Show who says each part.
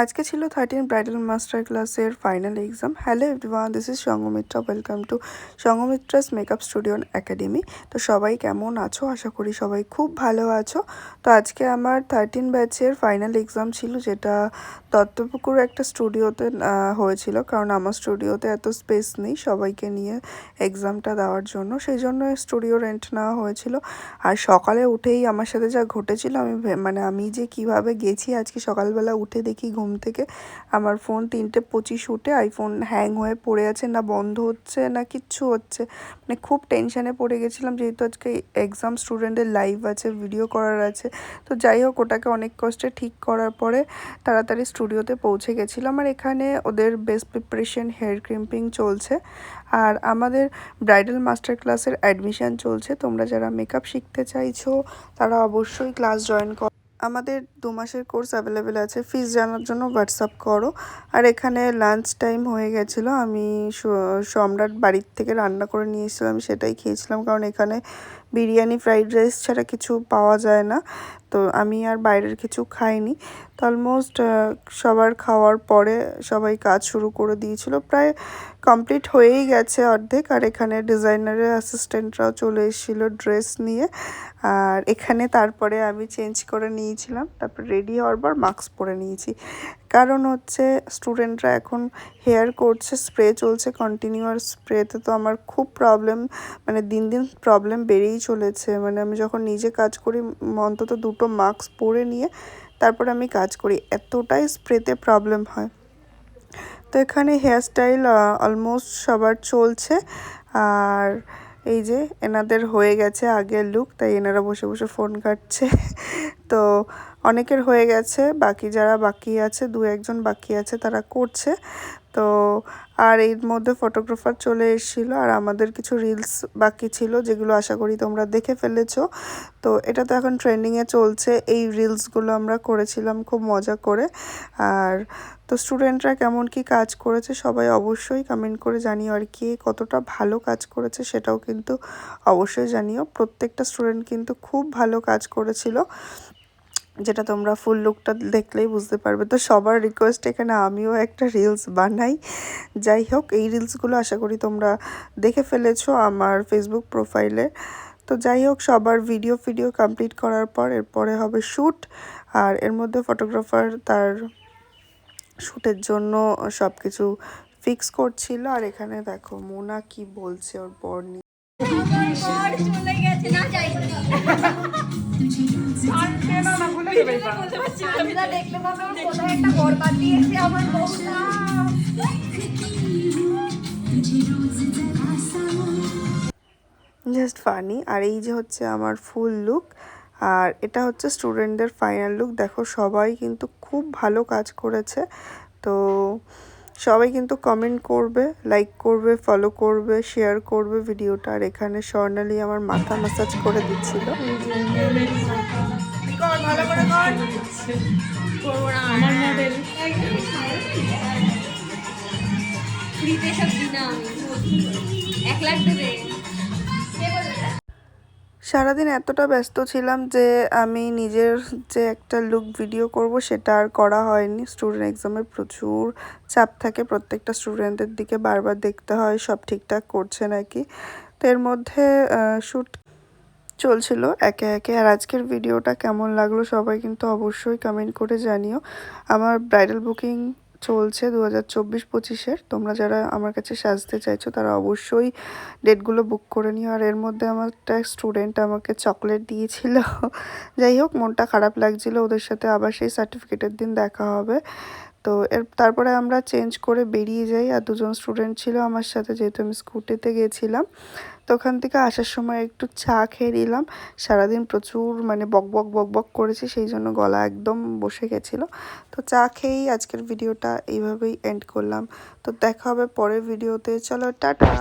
Speaker 1: আজকে ছিল thirteen bridal master ক্লাসের final exam hello everyone this is Sanghamitra welcome to Sanghamitra's makeup studio academy তো সবাই কেমন আছো? আশা করি সবাই খুব ভালো আছো। তো আজকে আমার থার্টিন ব্যাচের ফাইনাল এক্সাম ছিল, যেটা দত্তপুকুর একটা স্টুডিওতে হয়েছিল। কারণ আমার স্টুডিওতে এত স্পেস নেই সবাইকে নিয়ে এক্সামটা দেওয়ার জন্য। সেই জন্য স্টুডিও রেন্ট নেওয়া হয়েছিল। আর সকালে উঠেই আমার সাথে যা ঘটেছিল, আমি মানে আমি যে কীভাবে গেছি আজকে সকালবেলা উঠে দেখি ঘুম থেকে আমার ফোন তিনটে পঁচিশ উঠে আইফোন হ্যাং হয়ে পড়ে আছে, না বন্ধ হচ্ছে, না কিচ্ছু হচ্ছে। মানে খুব টেনশানে পড়ে গেছিলাম, যেহেতু আজকে এক্সাম স্টুডেন্টের লাইভ আছে ভিডিও করার আছে। তো যাই হোক, ওটাকে অনেক কষ্টে ঠিক করার পরে তাড়াতাড়ি স্টুডিওতে পৌঁছে গেছিলাম। আর এখানে ওদের বেস্ট প্রিপারেশন হেয়ার ক্রিম্পিং চলছে। আর আমাদের ব্রাইডাল মাস্টার ক্লাসের অ্যাডমিশান চলছে। তোমরা যারা মেকআপ শিখতে চাইছো, তারা অবশ্যই ক্লাস জয়েন করো। আমাদের দু মাসের কোর্স অ্যাভেলেবেল আছে। ফিস জানার জন্য হোয়াটসঅ্যাপ করো। আর এখানে লাঞ্চ টাইম হয়ে গেছিল। আমি সম্রাট বাড়ির থেকে রান্না করে নিয়ে এসেছিলাম সেটাই খেয়েছিলাম। কারণ এখানে বিরিয়ানি, ফ্রাইড রাইস ছাড়া কিছু পাওয়া যায় না। তো আমি আর বাইরের কিছু খাইনি। তো অলমোস্ট সবার খাওয়ার পরে সবাই কাজ শুরু করে দিয়েছিল। প্রায় কমপ্লিট হয়েই গেছে অর্ধেক। আর এখানে ডিজাইনারের অ্যাসিস্ট্যান্টরাও চলে এসেছিল ড্রেস নিয়ে। আর এখানে তারপরে আমি চেঞ্জ করে নিয়েছিলাম। তারপর রেডি হওয়ার পর মাস্ক পরে নিয়েছি। কারণ হচ্ছে স্টুডেন্টরা এখন হেয়ার করছে স্প্রে চলছে কন্টিনিউয়ার স্প্রেতে তো আমার খুব প্রবলেম মানে দিন দিন প্রবলেম বেড়েই চলেছে। মানে আমি যখন নিজে কাজ করি, অন্তত দুটো মাস্ক পরে নিয়ে তারপর আমি কাজ করি। এতটাই স্প্রেতে প্রবলেম হয়। তো এখানে হেয়ারস্টাইল অলমোস্ট সবার চলছে। আর এই যে এনাদের হয়ে গেছে আগের লুক তাই এনারা বসে বসে ফোন কাটছে। তো অনেকের হয়ে গেছে, বাকি যারা বাকি আছে, দু একজন বাকি আছে, তারা করছে। তো আর এর মধ্যে ফটোগ্রাফার চলে এসেছিল আর আমাদের কিছু রিলস বাকি ছিল, যেগুলো আশা করি তোমরা দেখে ফেলেছ। তো এটা তো এখন ট্রেন্ডিংয়ে চলছে, এই রিলসগুলো আমরা করেছিলাম খুব মজা করে। আর তো স্টুডেন্টরা কেমন কি কাজ করেছে সবাই অবশ্যই কমেন্ট করে জানিও আর কি কতটা ভালো কাজ করেছে সেটাও কিন্তু অবশ্যই জানিও। প্রত্যেকটা স্টুডেন্ট কিন্তু খুব ভালো কাজ করেছিল। যেটা তোমরা ফুল লুকটা দেখলেই বুঝতে পারবে। তো সবার রিকোয়েস্ট এখানে আমিও একটা রিলস বানাই। যাই হোক, এই রিলসগুলো আশা করি তোমরা দেখে ফেলেছো আমার ফেসবুক প্রোফাইলে তো যাই হোক, সবার ভিডিও ফিডিও কমপ্লিট করার পর এরপরে হবে শ্যুট আর এর মধ্যে ফটোগ্রাফার তার শ্যুটের জন্য সব কিছু ফিক্স করছিল। আর এখানে দেখো, মোনা কি বলছে ওর বর নিয়ে।
Speaker 2: চলে গেছে না। আমরা দেখলে ভাবে কোথায় একটা বরবাদ দিয়েছে আমার বউটা
Speaker 1: জাস্ট ফানি আর এই যে হচ্ছে আমার ফুল লুক আর এটা হচ্ছে স্টুডেন্টদের ফাইনাল লুক দেখো সবাই কিন্তু খুব ভালো কাজ করেছে। তো সবাই কিন্তু কমেন্ট করবে লাইক করবে ফলো করবে শেয়ার করবে ভিডিওটা আর এখানে স্বর্ণালী আমার মাথা ম্যাসাজ করে দিচ্ছিল।
Speaker 2: আমার মডেল ফ্রিতে সব দিনা আমি এক লাখ দেবে।
Speaker 1: সারাদিন এতটা ব্যস্ত ছিলাম যে আমি নিজের যে একটা লুক ভিডিও করব সেটা আর করা হয়নি। স্টুডেন্ট এক্সামের প্রচুর চাপ থাকে প্রত্যেকটা স্টুডেন্টদের দিকে বারবার দেখতে হয় সব ঠিকঠাক করছে নাকি। তো এর মধ্যে শ্যুট চলছিল একে একে। আর আজকের ভিডিওটা কেমন লাগল সবাই কিন্তু অবশ্যই কমেন্ট করে জানিও। আমার ব্রাইডাল বুকিং চলছে দু হাজার চব্বিশ পঁচিশের। তোমরা যারা আমার কাছে সাজতে চাইছো, তারা অবশ্যই ডেটগুলো বুক করে নিও। আর এর মধ্যে আমার একটা স্টুডেন্ট আমাকে চকলেট দিয়েছিল। যাই হোক, মনটা খারাপ লাগছিল। ওদের সাথে আবার সেই সার্টিফিকেটের দিন দেখা হবে। তো এর, তারপরে আমরা চেঞ্জ করে বেরিয়ে যাই আর দুজন স্টুডেন্ট ছিল আমার সাথে যেহেতু আমি স্কুটিতে গেছিলাম। তো ওখান থেকে আসার সময় একটু চা খেয়ে নিলাম। সারাদিন প্রচুর মানে বক বক বক বক করেছি, সেই জন্য গলা একদম বসে গেছিল। তো চা খেয়েই আজকের ভিডিওটা এইভাবেই এন্ড করলাম। তো দেখা হবে পরের ভিডিওতে। চলো, টাটা!